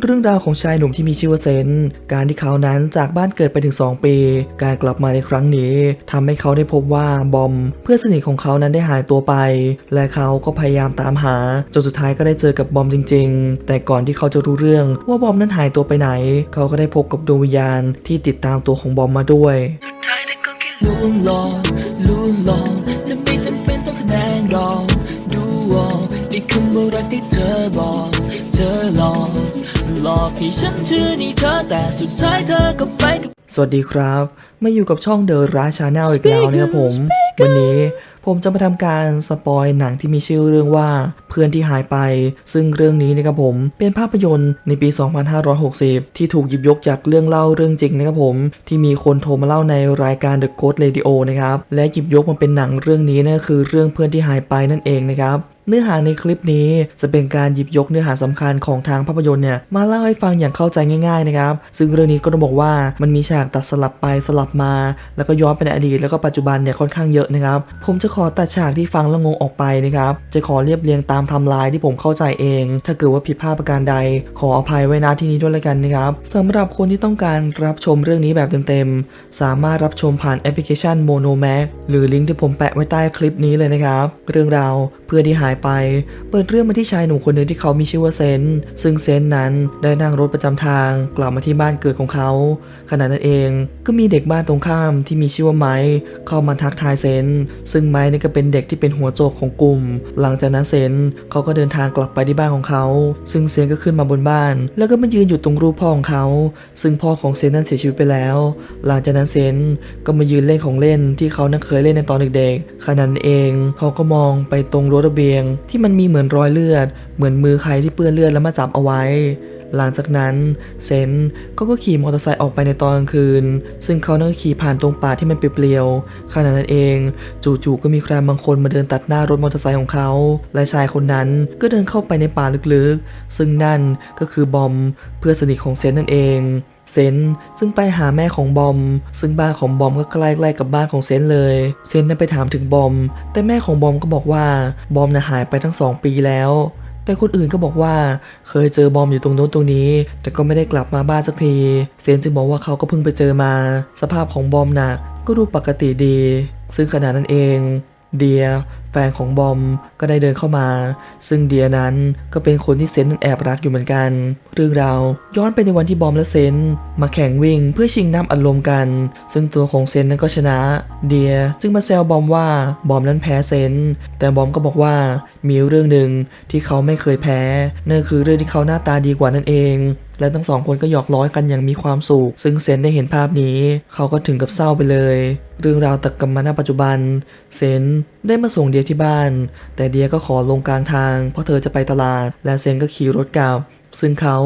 เรื่องราวของชายหนุ่มที่มีชื่อว่าเซน การที่เขานั้นจากบ้านเกิดไปถึง 2 ปี การกลับมาในครั้งนี้ทำให้เขาได้พบว่าบอม เพื่อนสนิทของเขานั้นได้หายตัวไป และเขาก็พยายามตามหาจนสุดท้ายก็ได้เจอกับบอมจริง ๆ แต่ก่อนที่เขาจะรู้เรื่องว่าบอมนั้นหายตัวไปไหน เขาก็ได้พบกับดวงวิญญาณที่ติดตามตัวของบอมมาด้วยลวงหลอกลวงหลอกจะไม่จำเป็นต้องแสดงดอกดูออกในคำว่ารักที่เธอบอก เธอหลอก หลอกให้ฉันเชื่อในเธอแต่สุดท้ายเธอก็ไปกับ สวัสดีครับ มาอยู่กับช่องเดอะราชาแนลอีกแล้วนะครับผม วันนี้ผมจะมาทำการสปอยหนังที่มีชื่อเรื่องว่าเพื่อนที่หายไป ซึ่งเรื่องนี้นะครับผมเป็นภาพยนตร์ในปี 2560 ที่ถูกหยิบยกจากเรื่องเล่าเรื่องจริงนะครับผมที่มีคนโทรมาเล่าในรายการ The Ghost Radio นะครับและหยิบยกมาเป็นหนังเรื่องนี้นั่นก็คือเรื่องเพื่อนที่หายไปนั่นเองนะครับ เนื้อหาในคลิปนี้จะเป็นการหยิบยกเนื้อหาสำคัญของทางภาพยนตร์เนี่ยมาเล่าให้ฟังอย่างเข้าใจง่ายๆนะครับ ซึ่งเรื่องนี้ก็ต้องบอกว่ามันมีฉากตัดสลับไปสลับมา แล้วก็ย้อนไปในอดีตแล้วก็ปัจจุบันเนี่ยค่อนข้างเยอะนะครับ ผมจะขอตัดฉากที่ฟังแล้วงงออกไปนะครับ จะขอเรียบเรียงตามทำลายที่ผมเข้าใจเอง ถ้าเกิดว่าผิดพลาดประการใด ขออภัยไว้ณที่นี้ด้วยละกันนะครับสำหรับคนที่ต้องการรับชมเรื่องนี้แบบเต็มๆสามารถรับชมผ่านแอปพลิเคชัน Mono Max หรือลิงก์ที่ผมแปะไว้ใต้คลิปนี้เลยนะครับ เรื่องราวเพื่อที่หายไป เปิดเรื่องมาที่ชายหนุ่มคนหนึ่งที่เขามีชื่อว่าเซน ซึ่งเซนนั้นได้นั่งรถประจำทางกลับมาที่บ้านเกิดของเขา ขณะนั้นเองก็มีเด็กบ้านตรงข้ามที่มีชื่อว่าไม้เข้ามาทักทายเซน ซึ่งไม้นี่ก็เป็นเด็กที่เป็นหัวโจกของกลุ่ม หลังจากนั้นเซนเขาก็เดินทางกลับไปที่บ้านของเขา ซึ่งเซนก็ขึ้นมาบนบ้าน แล้วก็มายืนอยู่ตรงรูปพ่อของเขา ซึ่งพ่อของเซนนั้นเสียชีวิตไปแล้ว หลังจากนั้นเซนก็มายืนเล่นของเล่นที่เขานั้นเคยเล่นในตอนเด็กๆขณะนั้นเองเขาก็มองไปตรงรั้วระเบียงที่มันมีเหมือนรอยเลือด เหมือนมือใครที่เปื้อนเลือดแล้วมาจับเอาไว้ หลังจากนั้นเซนเขาก็ขี่มอเตอร์ไซค์ออกไปในตอนกลางคืน ซึ่งเขานั่งขี่ผ่านตรงป่าที่มันเปลี่ยวๆขณะนั้นเอง จู่ๆก็มีใครบางคนมาเดินตัดหน้ารถมอเตอร์ไซค์ของเขา และชายคนนั้นก็เดินเข้าไปในป่าลึกๆ ซึ่งนั่นก็คือบอมเพื่อนสนิทของเซนนั่นเอง เซนซึ่งไปหาแม่ของบอม ซึ่งบ้านของบอมก็ใกล้ๆกับบ้านของเซนเลย เซนนั้นไปถามถึงบอม แต่แม่ของบอมก็บอกว่าบอมน่ะหายไปทั้งสองปีแล้วแต่คนอื่นก็บอกว่าเคยเจอบอมอยู่ตรงโน้นตรงนี้ แต่ก็ไม่ได้กลับมาบ้านสักที เซนจึงบอกว่าเขาก็เพิ่งไปเจอมา สภาพของบอมน่ะก็ดูปกติดี ซึ่งขณะนั้นเอง เดีย แฟนของบอมก็ได้เดินเข้ามา ซึ่งเดียนั้นก็เป็นคนที่เซนนั้นแอบรักอยู่เหมือนกัน เรื่องราวย้อนไปในวันที่บอมและเซนมาแข่งวิ่งเพื่อชิงน้ำอัดลมกัน ซึ่งตัวของเซนนั้นก็ชนะ เดียจึงมาแซวบอมว่าบอมนั้นแพ้เซนแต่บอมก็บอกว่ามีเรื่องหนึ่งที่เขาไม่เคยแพ้นั่นคือเรื่องที่เขาหน้าตาดีกว่านั่นเอง และทั้งสองคนก็หยอกล้อกันอย่างมีความสุข ซึ่งเซนได้เห็นภาพนี้ เขาก็ถึงกับเศร้าไปเลย เรื่องราวตักกำมาณปัจจุบัน เซนได้มาส่งเดียที่บ้าน แต่เดียก็ขอลงกลางทาง เพราะเธอจะไปตลาด และเซนก็ขี่รถกลับซึ่งเขา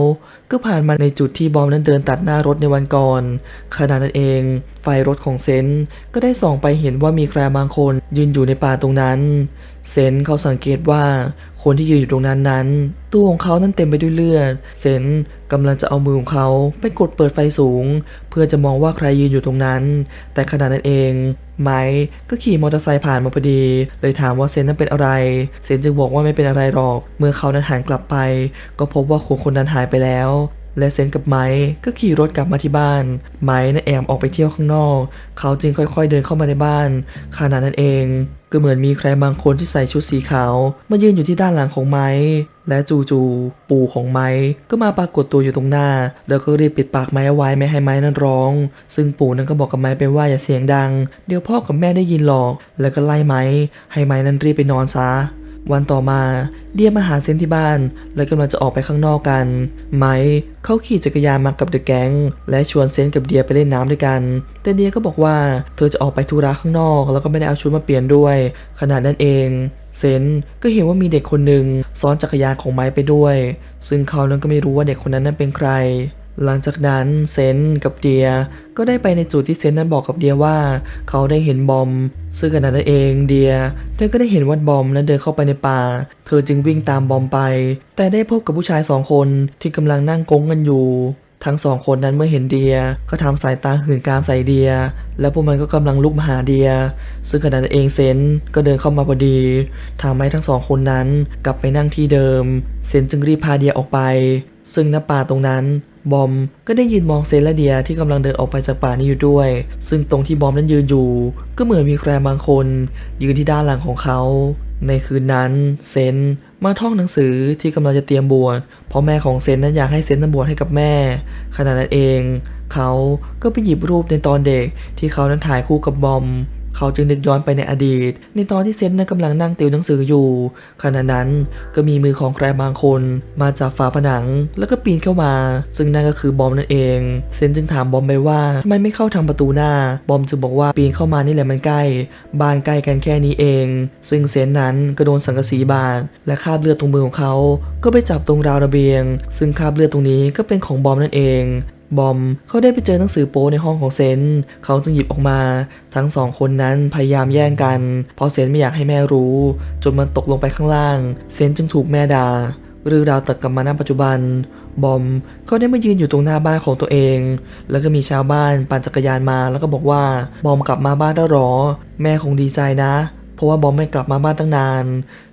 ก็ผ่านมาในจุดที่บอมนั้นเดินตัดหน้ารถในวันก่อน ขณะนั้นเอง ไฟรถของเซนก็ได้ส่องไปเห็นว่ามีใครบางคนยืนอยู่ในป่าตรงนั้น เซนเขาสังเกตว่า คนที่ยืนอยู่ตรงนั้นนั้น ตัวของเขานั้นเต็มไปด้วยเลือด เซนกำลังจะเอามือของเขาไปกดเปิดไฟสูง เพื่อจะมองว่าใครยืนอยู่ตรงนั้น แต่ขณะนั้นเอง ไมค์ก็ขี่มอเตอร์ไซค์ผ่านมาพอดี เลยถามว่าเซนนั้นเป็นอะไร เซนจึงบอกว่าไม่เป็นอะไรหรอก เมื่อเขานั้นหันกลับไป ก็พบว่าคนคนนั้นหายไปแล้วและเซนกับไมค์ก็ขี่รถกลับมาที่บ้าน ไมค์นั้นแอบออกไปเที่ยวข้างนอก เขาจึงค่อยๆเดินเข้ามาในบ้านขณะนั้นเอง ก็เหมือนมีใครบางคนที่ใส่ชุดสีขาวมายืนอยู่ที่ด้านหลังของไม้และจู่ๆปู่ของไม้ก็มาปรากฏตัวอยู่ตรงหน้า แล้วก็รีบปิดปากไม้เอาไว้ไม่ให้ไม้นั้นร้อง ซึ่งปู่นั้นก็บอกกับไม้ไปว่าอย่าเสียงดัง เดี๋ยวพ่อกับแม่ได้ยินหรอก แล้วก็ไล่ไม้ให้ไม้นั้นรีบไปนอนซะ วันต่อมาเดียมาหาเซนที่บ้าน และกำลังจะออกไปข้างนอกกัน ไมค์เขาขี่จักรยานมากับเดอะแก๊งและชวนเซนกับเดียไปเล่นน้ำด้วยกัน แต่เดียก็บอกว่าเธอจะออกไปธุระข้างนอก แล้วก็ไม่ได้เอาชุดมาเปลี่ยนด้วยขณะนั้นเองเซนก็เห็นว่ามีเด็กคนหนึ่งซ้อนจักรยานของไมค์ไปด้วย ซึ่งเขานั้นก็ไม่รู้ว่าเด็กคนนั้นนั้นเป็นใคร หลังจากนั้นเซนกับเดียก็ได้ไปในจุดที่เซนนั้นบอกกับเดียว่า เขาได้เห็นบอม ซึ่งขณะนั้นเองเดียเธอก็ได้เห็นว่าบอมนั้นเดินเข้าไปในป่า เธอจึงวิ่งตามบอมไป แต่ได้พบกับผู้ชายสองคนที่กำลังนั่งกงกันอยู่ ทั้งสองคนนั้นเมื่อเห็นเดียก็ทำสายตาหื่นกามใส่เดีย แล้วพวกมันก็กำลังลุกมาหาเดีย ซึ่งขณะนั้นเองเซนก็เดินเข้ามาพอดีทำให้ทั้งสองคนนั้นกลับไปนั่งที่เดิม เซนจึงรีบพาเดียออกไป ซึ่งณป่าตรงนั้น บอมก็ได้ยืนมองเซนและเดียที่กำลังเดินออกไปจากป่านี้อยู่ด้วย ซึ่งตรงที่บอมนั้นยืนอยู่ ก็เหมือนมีใครบางคน ยืนที่ด้านหลังของเขา ในคืนนั้นเซนมาท่องหนังสือที่กำลังจะเตรียมบวชเพราะแม่ของเซนนั้นอยากให้เซนนั้นบวชให้กับแม่ ขณะนั้นเอง เขาก็ไปหยิบรูปในตอนเด็กที่เขานั้นถ่ายคู่กับบอม เขาจึงนึกย้อนไปในอดีต ในตอนที่เซนนั้นกำลังนั่งติวหนังสืออยู่ ขณะนั้นก็มีมือของใครบางคนมาจากฝาผนังแล้วก็ปีนเข้ามา ซึ่งนั่นก็คือบอมนั่นเอง เซนจึงถามบอมไปว่าทำไมไม่เข้าทางประตูหน้า บอมจึงบอกว่าปีนเข้ามานี่แหละมันใกล้ บ้านใกล้กันแค่นี้เอง ซึ่งเซนนั้นก็โดนสังกะสีบาดและคราบเลือดตรงมือของเขา ก็ไปจับตรงราวระเบียง ซึ่งคราบเลือดตรงนี้ก็เป็นของบอมนั่นเอง บอมเขาได้ไปเจอหนังสือโป๊ในห้องของเซน เขาจึงหยิบออกมา ทั้งสองคนนั้นพยายามแย่งกัน เพราะเซนไม่อยากให้แม่รู้ จนมันตกลงไปข้างล่าง เซนจึงถูกแม่ด่าเรื่องราวตัดกลับมาณปัจจุบัน บอมเขาได้มายืนอยู่ตรงหน้าบ้านของตัวเอง แล้วก็มีชาวบ้านปั่นจักรยานมาแล้วก็บอกว่า บอมกลับมาบ้านแล้วหรอ แม่คงดีใจนะเพราะว่าบอมไม่กลับมาบ้านตั้งนาน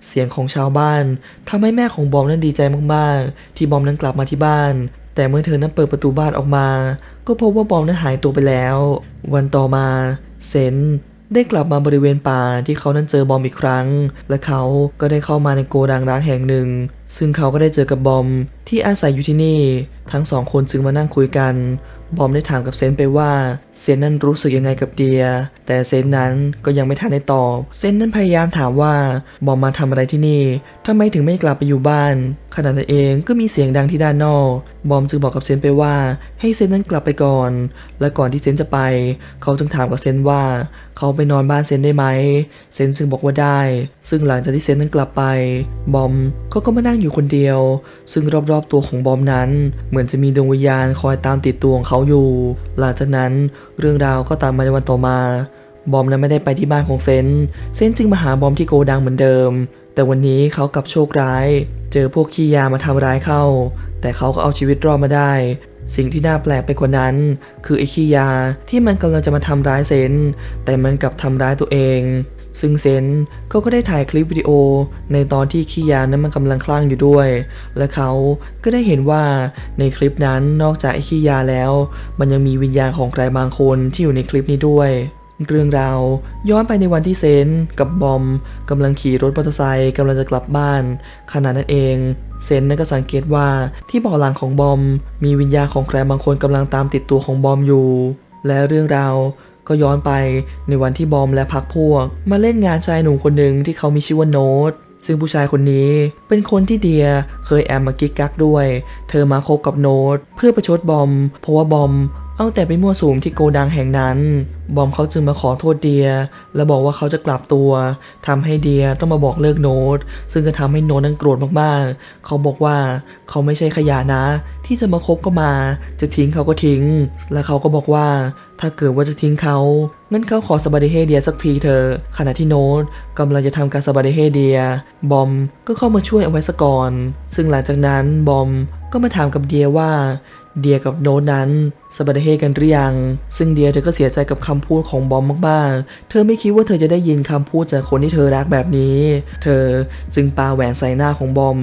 เสียงของชาวบ้านทำให้แม่ของบอมนั้นดีใจมากๆ ที่บอมนั้นกลับมาที่บ้าน แต่เมื่อเธอนั้นเปิดประตูบ้านออกมา ก็พบว่าบอมนั้นหายตัวไปแล้ว วันต่อมาเซนได้กลับมาบริเวณป่าที่เขานั้นเจอบอมอีกครั้ง และเขาก็ได้เข้ามาในโกดังร้างแห่งหนึ่ง ซึ่งเขาก็ได้เจอกับบอมที่อาศัยอยู่ที่นี่ ทั้งสองคนจึงมานั่งคุยกัน บอมได้ถามกับเซนไปว่า เซนนั้นรู้สึกยังไงกับเดีย แต่เซนนั้นก็ยังไม่ทันได้ตอบ เซนนั้นพยายามถามว่าบอมมาทำอะไรที่นี่ทำไมถึงไม่กลับไปอยู่บ้าน ขณะนั้นเองก็มีเสียงดังที่ด้านนอก บอมจึงบอกกับเซนไปว่าให้เซนนั้นกลับไปก่อน และก่อนที่เซนจะไป เขาจึงถามกับเซนว่า เขาไปนอนบ้านเซนได้ไหม เซนจึงบอกว่าได้ ซึ่งหลังจากที่เซนนั้นกลับไป บอมเขาก็มานั่งอยู่คนเดียว ซึ่งรอบๆตัวของบอมนั้น เหมือนจะมีดวงวิญญาณคอยตามติดตัวของเขาอยู่ หลังจากนั้นเรื่องราวก็ตามมาในวันต่อมา บอมนั้นไม่ได้ไปที่บ้านของเซน เซนจึงมาหาบอมที่โกดังเหมือนเดิม แต่วันนี้เขากลับโชคร้าย เจอพวกขี้ยามาทำร้ายเข้า แต่เขาก็เอาชีวิตรอดมาได้ สิ่งที่น่าแปลกไปกว่านั้น คือไอ้ขี้ยาที่มันกำลังจะมาทำร้ายเซนแต่มันกลับทำร้ายตัวเอง ซึ่งเซนเขาก็ได้ถ่ายคลิปวิดีโอ ในตอนที่ขี้ยานั้นมันกำลังคลั่งอยู่ด้วย และเขาก็ได้เห็นว่าในคลิปนั้นนอกจากไอ้ขี้ยาแล้ว มันยังมีวิญญาณของใครบางคนที่อยู่ในคลิปนี้ด้วยเรื่องราวย้อนไปในวันที่เซนกับบอมกำลังขี่รถมอเตอร์ไซค์กำลังจะกลับบ้านขณะนั้นเอง เซนนั้นก็สังเกตว่าที่เบาะหลังของบอม มีวิญญาณของใครบางคนกำลังตามติดตัวของบอมอยู่ และเรื่องราวก็ย้อนไปในวันที่บอมและพักพวก มาเล่นงานชายหนุ่มคนหนึ่งที่เขามีชื่อว่าโน้ตซึ่งผู้ชายคนนี้เป็นคนที่เดียเคยแอบมากิ๊กกักด้วย เธอมาคบกับโน้ตเพื่อประชดบอม เพราะว่าบอม เอาแต่ไปมั่วสุมที่โกดังแห่งนั้น บอมเขาจึงมาขอโทษเดีย และบอกว่าเขาจะกลับตัวทำให้เดียต้องมาบอกเลิกโน้ต ซึ่งก็ทำให้โน้ตนั้นโกรธมากๆ เขาบอกว่าเขาไม่ใช่ขยะนะ ที่จะมาคบก็มา จะทิ้งเขาก็ทิ้ง และเขาก็บอกว่า ถ้าเกิดว่าจะทิ้งเขางั้นเขาขอสบาดิเฮเดียสักทีเถอะขณะที่โน้ตกำลังจะทำการสบาดิเฮเดีย บอมก็เข้ามาช่วยเอาไว้ซะก่อน ซึ่งหลังจากนั้นบอมก็มาถามกับเดียว่า เดียกับโน้ตนั้นสบาดิเฮกันหรือยัง ซึ่งเดียเธอก็เสียใจกับคำพูดของบอมมากๆ เธอไม่คิดว่าเธอจะได้ยินคำพูดจากคนที่เธอรักแบบนี้ เธอจึงปาแหวนใส่หน้าของบอม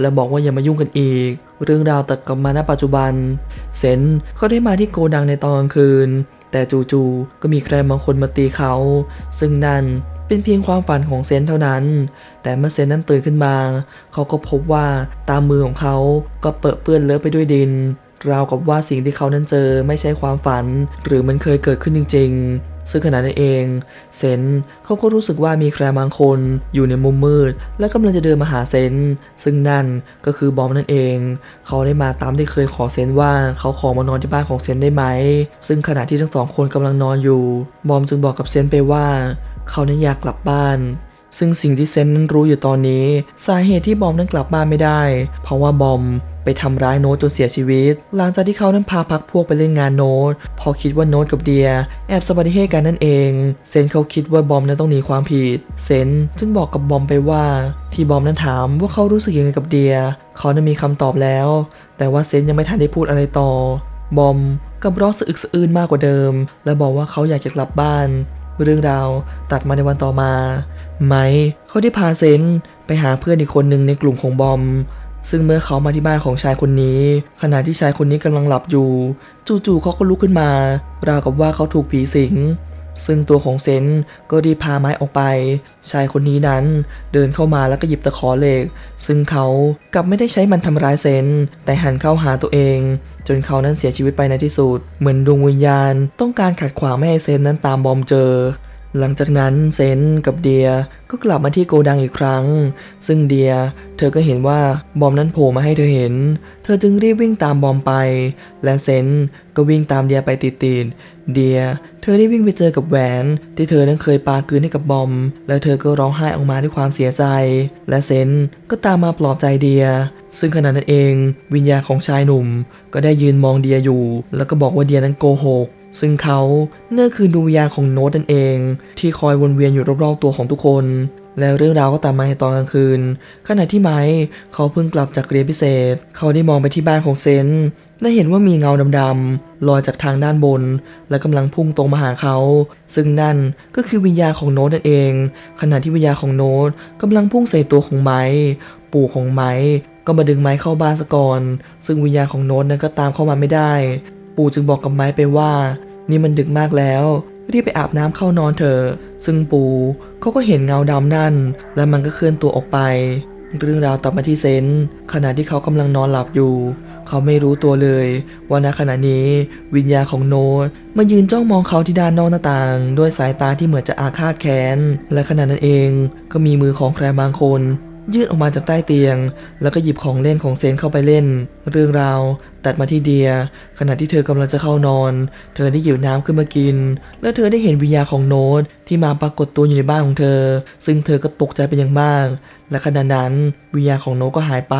และบอกว่าอย่ามายุ่งกันอีก เรื่องราวตัดกลับมาณปัจจุบัน เซนเขาได้มาที่โกดังในตอนกลางคืน แต่จู่ๆก็มีใครบางคนมาตีเขา ซึ่งนั่นเป็นเพียงความฝันของเซนเท่านั้น แต่เมื่อเซนนั้นตื่นขึ้นมา เขาก็พบว่าตามมือของเขาก็เปื้อนเปื้อนเลอะไปด้วยดิน ราวกับว่าสิ่งที่เขานั้นเจอไม่ใช่ความฝัน หรือมันเคยเกิดขึ้นจริง ๆ ซึ่งขณะนั้นเองเซนเขาก็รู้สึกว่ามีใครบางคนอยู่ในมุมมืด และกำลังจะเดินมาหาเซนซึ่งนั่นก็คือบอมนั่นเอง เขาได้มาตามที่เคยขอเซนว่าเขาขอมานอนที่บ้านของเซนได้ไหม ซึ่งขณะที่ทั้งสองคนกำลังนอนอยู่ บอมจึงบอกกับเซนไปว่า เขานั้นอยากกลับบ้านซึ่งสิ่งที่เซนนั้นรู้อยู่ตอนนี้ สาเหตุที่บอมนั้นกลับบ้านไม่ได้ เพราะว่าบอม ไปทำร้ายโน้ตจนเสียชีวิต หลังจากที่เขานั้นพาพักพวกไปเล่นงานโน้ต พอคิดว่าโน้ตกับเดีย แอบสบัติเฮกันนั่นเอง เซนเขาคิดว่าบอมนั้นต้องหนีความผิด เซนจึงบอกกับบอมไปว่า ที่บอมนั้นถามว่าเขารู้สึกยังไงกับเดีย เขานั้นมีคำตอบแล้ว แต่ว่าเซนยังไม่ทันได้พูดอะไรต่อ บอมกับร้องสะอึกสะอื้นมากกว่าเดิม และบอกว่าเขาอยากจะกลับบ้านเรื่องราวตัดมาในวันต่อมา ไมเขาได้พาเซนไปหาเพื่อนอีกคนหนึ่งในกลุ่มของบอม ซึ่งเมื่อเขามาที่บ้านของชายคนนี้ ขณะที่ชายคนนี้กำลังหลับอยู่ จู่ๆเขาก็ลุกขึ้นมา ราวกับว่าเขาถูกผีสิง ซึ่งตัวของเซนก็รีบพาไม้ออกไป ชายคนนี้นั้นเดินเข้ามาแล้วก็หยิบตะขอเหล็ก ซึ่งเขากลับไม่ได้ใช้มันทำร้ายเซนแต่หันเข้าหาตัวเอง จนเขานั้นเสียชีวิตไปในที่สุด เหมือนดวงวิญญาณ ต้องการขัดขวางไม่ให้เซนนั้นตามบอมเจอ หลังจากนั้นเซนกับเดียก็กลับมาที่โกดังอีกครั้ง ซึ่งเดียเธอก็เห็นว่าบอมนั้นโผล่มาให้เธอเห็น เธอจึงรีบวิ่งตามบอมไป และเซนก็วิ่งตามเดียไปติดๆเดีย เธอได้วิ่งไปเจอกับแหวน ที่เธอนั้นเคยปาคืนให้กับบอม แล้วเธอก็ร้องไห้ออกมาด้วยความเสียใจ และเซนก็ตามมาปลอบใจเดีย ซึ่งขณะนั้นเอง วิญญาณของชายหนุ่ม ก็ได้ยืนมองเดียอยู่ แล้วก็บอกว่าเดียนั้นโกหก ซึ่งเขาเนื่อคือดวงวิญญาณของโน้ตนั่นเอง ที่คอยวนเวียนอยู่รอบๆตัวของทุกคน แล้วเรื่องราวก็ตามมาในตอนกลางคืน ขณะที่ไม้เขาเพิ่งกลับจากเรียนพิเศษ เขาได้มองไปที่บ้านของเซนและเห็นว่ามีเงาดำๆลอยจากทางด้านบน และกำลังพุ่งตรงมาหาเขา ซึ่งนั่นก็คือวิญญาณของโน้ตนั่นเอง ขณะที่วิญญาณของโน้ตกำลังพุ่งใส่ตัวของไม้ ปู่ของไม้ก็มาดึงไม้เข้าบ้านซะก่อน ซึ่งวิญญาณของโน้ตนั้นก็ตามเข้ามาไม่ได้ ปู่จึงบอกกับไม้ไปว่า นี่มันดึกมากแล้วรีบไปอาบน้ำเข้านอนเถอะซึ่งปู่เขาก็เห็นเงาดำนั่น และมันก็เคลื่อนตัวออกไป เรื่องราวตัดมาที่เซนขณะที่เขากำลังนอนหลับอยู่ เขาไม่รู้ตัวเลย ว่าณขณะนี้วิญญาณของโน้ตมายืนจ้องมองเขาที่ด้านนอกหน้าต่าง ด้วยสายตาที่เหมือนจะอาฆาตแค้น และขณะนั้นเองก็มีมือของใครบางคนยื่นออกมาจากใต้เตียง แล้วก็หยิบของเล่นของเซนเข้าไปเล่น เรื่องราว ตัดมาที่เดีย ขณะที่เธอกำลังจะเข้านอน เธอได้หยิบน้ำขึ้นมากิน และเธอได้เห็นวิญญาณของโน้ตที่มาปรากฏตัวอยู่ในบ้านของเธอ ซึ่งเธอก็ตกใจเป็นอย่างมาก และขณะนั้นวิญญาณของโน้ตก็หายไป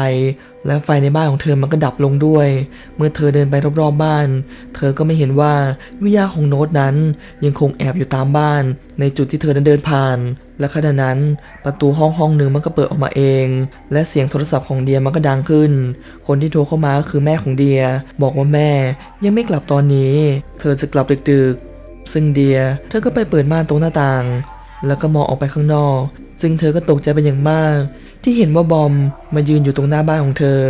และไฟในบ้านของเธอมันก็ดับลงด้วย เมื่อเธอเดินไปรอบๆบ้าน เธอก็ไม่เห็นว่าวิญญาณของโน้ตนั้นยังคงแอบอยู่ตามบ้าน ในจุดที่เธอนั้นเดินผ่าน และขณะนั้นประตูห้องห้องหนึ่งมันก็เปิดออกมาเอง และเสียงโทรศัพท์ของเดียมันก็ดังขึ้น คนที่โทรเข้ามาก็คือแม่ของเดียบอกว่าแม่ยังไม่กลับตอนนี้ เธอจะกลับดึกๆ ซึ่งเดียเธอก็ไปเปิดม่านตรงหน้าต่าง แล้วก็มองออกไปข้างนอกจึงเธอก็ตกใจเป็นอย่างมาก ที่เห็นว่าบอมมายืนอยู่ตรงหน้าบ้านของเธอ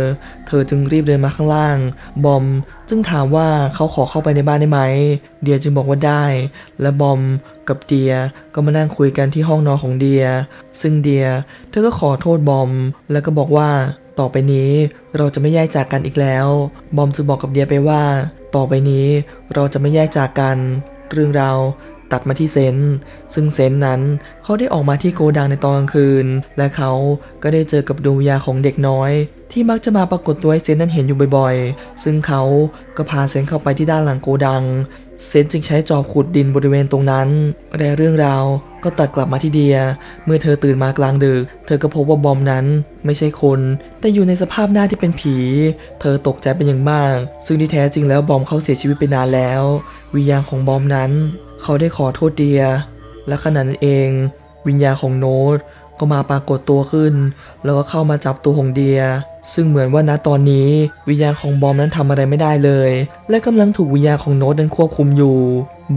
เธอจึงรีบเดินมาข้างล่าง บอมจึงถามว่าเขาขอเข้าไปในบ้านได้ไหม เดียจึงบอกว่าได้ และบอมกับเดียก็มานั่งคุยกันที่ห้องนอนของเดีย ซึ่งเดียเธอก็ขอโทษบอม แล้วก็บอกว่า ต่อไปนี้เราจะไม่แยกจากกันอีกแล้ว บอมจึงบอกกับเดียไปว่า ต่อไปนี้เราจะไม่แยกจากกัน เรื่องราวตัดมาที่เซน ซึ่งเซนนั้นเขาได้ออกมาที่โกดังในตอนกลางคืน และเขาก็ได้เจอกับดวงวิญญาณของเด็กน้อย ที่มักจะมาปรากฏตัวให้เซนนั้นเห็นอยู่บ่อยๆ ซึ่งเขาก็พาเซนเข้าไปที่ด้านหลังโกดัง เซนจึงใช้จอบขุดดินบริเวณตรงนั้นและเรื่องราวก็ตัดกลับมาที่เดีย เมื่อเธอตื่นมากลางดึก เธอก็พบว่าบอมนั้นไม่ใช่คน แต่อยู่ในสภาพหน้าที่เป็นผี เธอตกใจเป็นอย่างมาก ซึ่งที่แท้จริงแล้วบอมเขาเสียชีวิตไปนานแล้ว วิญญาณของบอมนั้น เขาได้ขอโทษเดีย และขณะนั้นเอง วิญญาณของโน้ต ก็มาปรากฏตัวขึ้น แล้วก็เข้ามาจับตัวของเดีย ซึ่งเหมือนว่าณตอนนี้วิญญาณของบอมนั้นทำอะไรไม่ได้เลย และกำลังถูกวิญญาณของโน้ตนั้นควบคุมอยู่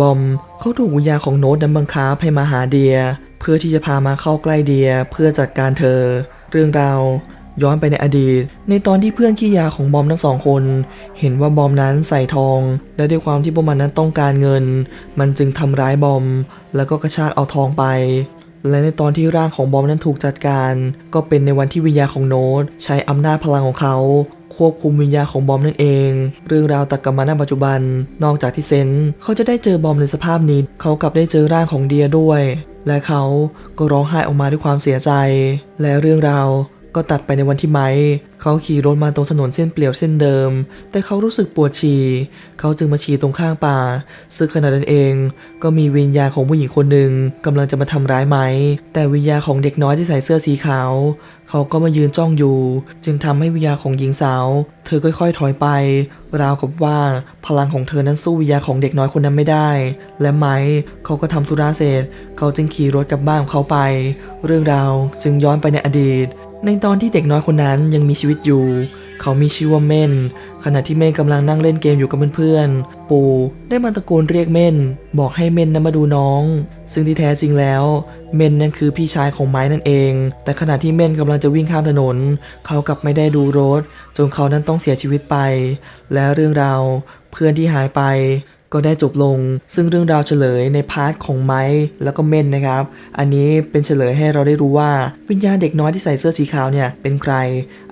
บอมเขาถูกวิญญาณของโน้ตนั้นบังคับให้มาหาเดีย เพื่อที่จะพามาเข้าใกล้เดียเพื่อจัดการเธอ เรื่องราวย้อนไปในอดีต ในตอนที่เพื่อนขี้ยาของบอมทั้งสองคน เห็นว่าบอมนั้นใส่ทอง และด้วยความที่พวกมันนั้นต้องการเงิน มันจึงทำร้ายบอม แล้วก็กระชากเอาทองไป และในตอนที่ร่างของบอมนั้นถูกจัดการ ก็เป็นในวันที่วิญญาณของโน้ตใช้อำนาจพลังของเขาควบคุมวิญญาณของบอมนั่นเอง เรื่องราวตัดกลับมาณปัจจุบัน นอกจากที่เซนต์เขาจะได้เจอบอมในสภาพนี้ เขากลับได้เจอร่างของเดียด้วย และเขาก็ร้องไห้ออกมาด้วยความเสียใจ และเรื่องราว ก็ตัดไปในวันที่ไม้เขาขี่รถมาตรงถนนเส้นเปลี่ยวเส้นเดิม แต่เขารู้สึกปวดฉี่เขาจึงมาฉี่ตรงข้างป่า ซึ่งขณะนั้นเอง ก็มีวิญญาณของผู้หญิงคนหนึ่งกำลังจะมาทำร้ายไม้แต่วิญญาณของเด็กน้อยที่ใส่เสื้อสีขาว เขาก็มายืนจ้องอยู่ จึงทำให้วิญญาณของหญิงสาว เธอค่อยๆ ถอยไป ราวกับว่าพลังของเธอนั้นสู้วิญญาณของเด็กน้อยคนนั้นไม่ได้ และไม้เขาก็ทำธุระเสร็จ เขาจึงขี่รถกลับบ้านของเขาไป เรื่องราวจึงย้อนไปในอดีต ในตอนที่เด็กน้อยคนนั้นยังมีชีวิตอยู่ เขามีชื่อว่าเม่น ขณะที่เม่นกำลังนั่งเล่นเกมอยู่กับเพื่อนๆ ปู่ได้มาตะโกนเรียกเม่น บอกให้เม่นนั้นมาดูน้อง ซึ่งที่แท้จริงแล้ว เม่นนั่นคือพี่ชายของไม้นั่นเอง แต่ขณะที่เม่นกำลังจะวิ่งข้ามถนน เขากลับไม่ได้ดูรถ จนเขานั้นต้องเสียชีวิตไป และเรื่องราวเพื่อนที่หายไป ก็ได้จบลง ซึ่งเรื่องราวเฉลยในพาร์ทของไม้แล้วก็เม่นนะครับ อันนี้เป็นเฉลยให้เราได้รู้ว่าวิญญาณเด็กน้อยที่ใส่เสื้อสีขาวเนี่ยเป็นใคร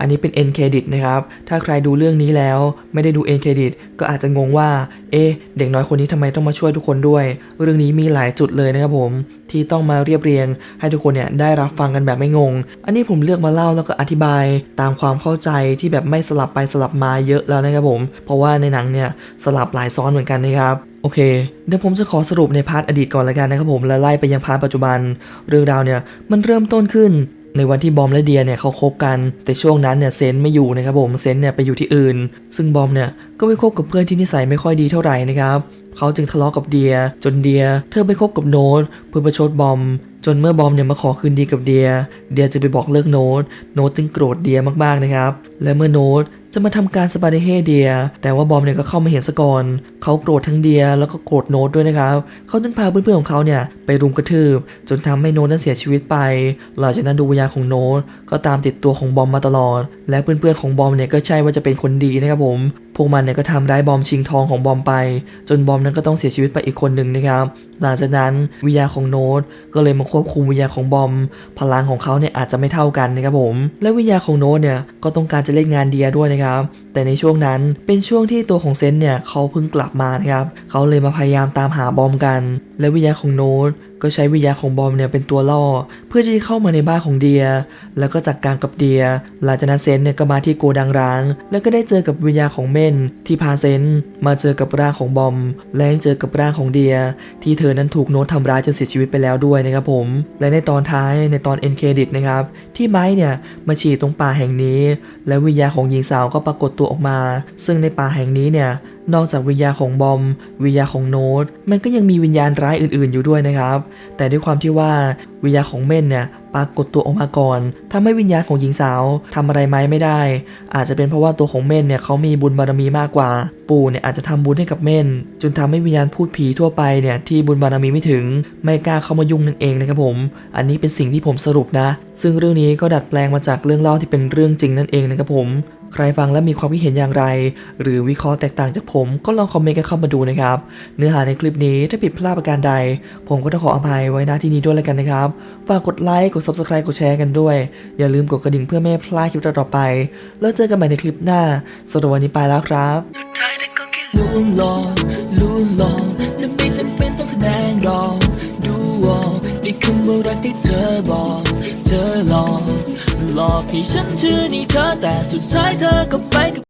อันนี้เป็นเอ็นเครดิตนะครับ ถ้าใครดูเรื่องนี้แล้วไม่ได้ดูเอ็นเครดิตก็อาจจะงงว่า เอ๊ะ เด็กน้อยคนนี้ทำไมต้องมาช่วยทุกคนด้วย เรื่องนี้มีหลายจุดเลยนะครับผม ที่ต้องมาเรียบเรียง ให้ทุกคนเนี่ยได้รับฟังกันแบบไม่งง อันนี้ผมเลือกมาเล่าแล้วก็อธิบายตามความเข้าใจที่แบบไม่สลับไปสลับมาเยอะแล้วนะครับผม เพราะว่าในหนังเนี่ยสลับหลายซ้อนเหมือนกันนะครับโอเค เดี๋ยวผมจะขอสรุปในพาร์ทอดีตก่อนละกันนะครับผม แล้วไล่ไปยังพาร์ทปัจจุบัน เรื่องราวเนี่ยมันเริ่มต้นขึ้นในวันที่บอมและเดียเนี่ยเขาคบกัน แต่ช่วงนั้นเนี่ยเซนไม่อยู่นะครับผม เซนเนี่ยไปอยู่ที่อื่น ซึ่งบอมเนี่ยก็ไปคบกับเพื่อนที่นิสัยไม่ค่อยดีเท่าไหร่นะครับ เขาจึงทะเลาะกับเดีย จนเดีย เธอไปคบกับโน้ตเพื่อประชดบอม จนเมื่อบอมเนี่ยมาขอคืนดีกับเดีย เดียจะไปบอกเลิกโน้ต โน้ตจึงโกรธเดียมากๆนะครับ และเมื่อโน้ตจะมาทำการสปาเดเฮเดีย แต่ว่าบอมเนี่ยก็เข้ามาเห็นซะก่อน เขาโกรธทั้งเดียแล้วก็โกรธโน้ตด้วยนะครับ เขาจึงพาเพื่อนๆของเขาเนี่ยไปรุมกระทืบ จนทำให้โน้ตนั้นเสียชีวิตไป หลังจากนั้นดวงวิญญาณของโน้ตก็ตามติดตัวของบอมมาตลอด และเพื่อนๆของบอมเนี่ยก็ใช่ว่าจะเป็นคนดีนะครับผม พวกมันเนี่ยก็ทำร้ายบอมชิงทองของบอมไป จนบอมนั้นก็ต้องเสียชีวิตไปอีกคนหนึ่งนะครับ หลังจากนั้นวิญญาของโน้ตก็เลยมาควบคุมวิญญาของบอม พลังของเขาเนี่ยอาจจะไม่เท่ากันนะครับผม และวิญญาของโน้ตเนี่ยก็ต้องการจะเล่นงานเดียด้วยนะครับ แต่ในช่วงนั้นเป็นช่วงที่ตัวของเซนเนี่ยเขาเพิ่งกลับมานะครับเขาเลยมาพยายามตามหาบอมกัน และวิญญาของโน้ต ก็ใช้วิญญาณของบอมเนี่ยเป็นตัวล่อ เพื่อที่จะเข้ามาในบ้านของเดีย แล้วก็จัดการกับเดีย หลังจากนั้นเซนเนี่ยก็มาที่โกดังร้าง แล้วก็ได้เจอกับวิญญาณของเม่นที่พาเซนมาเจอกับร่างของบอม และยังเจอกับร่างของเดีย ที่เธอนั้นถูกโน้ตทำร้ายจนเสียชีวิตไปแล้วด้วยนะครับผม และในตอนท้ายในตอนเอ็นเครดิตนะครับที่ไม้เนี่ยมาฉี่ตรงป่าแห่งนี้ และวิญญาณของหญิงสาวก็ปรากฏตัวออกมา ซึ่งในป่าแห่งนี้เนี่ย นอกจากวิญญาของบอม วิญญาของโน้ต มันก็ยังมีวิญญาณร้ายอื่นๆอยู่ด้วยนะครับ แต่ด้วยความที่ว่าวิญญาของเม่นเนี่ยปรากฏตัวออกมาก่อนทำให้วิญญาณของหญิงสาวทำอะไรไมไม่ได้ อาจจะเป็นเพราะว่าตัวของเม่นเนี่ยเขามีบุญบารมีมากกว่า ปู่เนี่ยอาจจะทำบุญให้กับเม่นจนทำให้วิญญาณพูดผีทั่วไปเนี่ยที่บุญบารมีไม่ถึง ไม่กล้าเข้ามายุ่งนั่นเองนะครับผม อันนี้เป็นสิ่งที่ผมสรุปนะ ซึ่งเรื่องนี้ก็ดัดแปลงมาจากเรื่องเล่าที่เป็นเรื่องจริงนั่นเองนะครับผม ใครฟังแล้วมีความคิดเห็นอย่างไร หรือวิเคราะห์แตกต่างจากผมก็ลองคอมเมนต์กันเข้ามาดูนะครับ เนื้อหาในคลิปนี้ถ้าผิดพลาดประการใด ผมก็ต้องขออภัยไว้ณที่นี้ด้วยแล้วกันนะครับ ฝากกดไลค์ กด subscribe กดแชร์กันด้วย อย่าลืมกดกระดิ่งเพื่อไม่พลาดคลิปต่อไป แล้วเจอกันใหม่ในคลิปหน้าสำหรับวันนี้ไปแล้วครับสุงหลอกลวงหลอกจะไม่จำเป็นต้องแสดงหรอกดูออกในคำว่ารักที่เธอบอก เธอหลอก หลอกให้ฉันเชื่อในเธอแต่สุดท้ายเธอก็ไปกับ